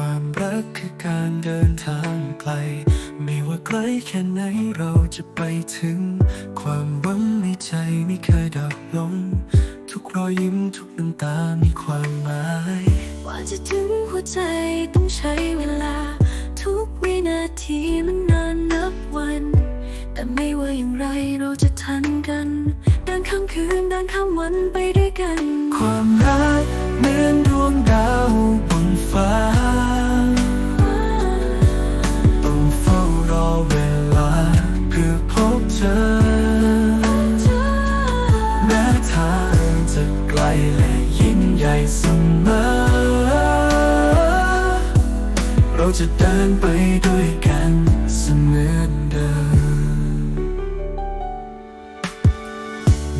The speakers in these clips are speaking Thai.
ความรักคือการเดินทางไกล ไม่ว่าไกลแค่ไหนเราจะไปถึง ความหวังในใจไม่เคยดับลง ทุกรอยยิ้มทุกน้ำตามีความหมายกว่าจะถึงหัวใจต้องใช้เวลา ทุกวินาทีมันนานนับวัน แต่ไม่ว่าอย่างไรเราจะทันกันเดินข้ามคืนเดินข้ามวันไปด้วยกัน ความรักเหมือนดวงดาว ทางจะไกลและยิ่งใหญ่เสมอ เราจะเดินไปด้วยกันเสมอเดิม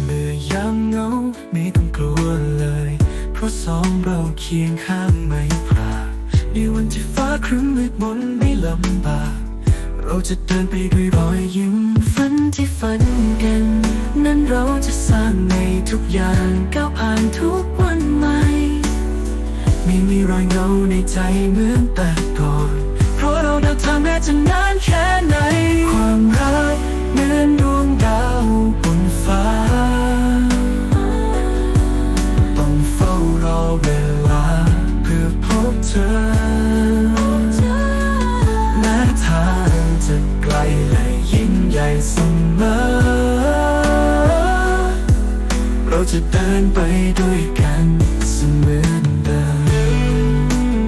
เมื่อยามเหงาไม่ต้องกลัวเลย เพราะสองเราเคียงข้างไม่พลาดในวันที่ฟ้าครึ้มมืดมนไม่ลำบาก เราจะเดินไปด้วยรอยยิ้มฝันที่ฝัน อย่างก้าวผ่านทุกวันใหม่ ไม่มีรอยเงาในใจเหมือนแต่ก่อน เพราะเราเดินทางแม้จะนานแค่ไหน ความรักเหมือนดวงดาวบนฟ้า ต้องเฝ้ารอเวลาเพื่อพบเธอแม้ทางจะไกลและยิ่งใหญ่เสมอ จะเดินไปด้วยกันเสมอเดิม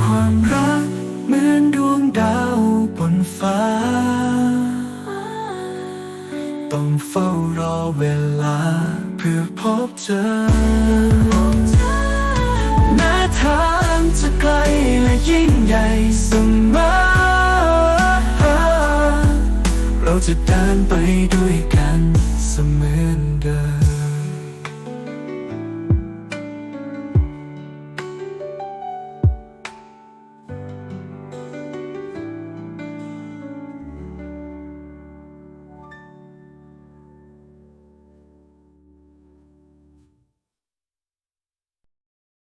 ความรักเหมือนดวงดาวบนฟ้า ต้องเฝ้ารอเวลาเพื่อพบเจอ ยิ่งใหญ่เสมอ เราจะเดินไปด้วยกันเสมอ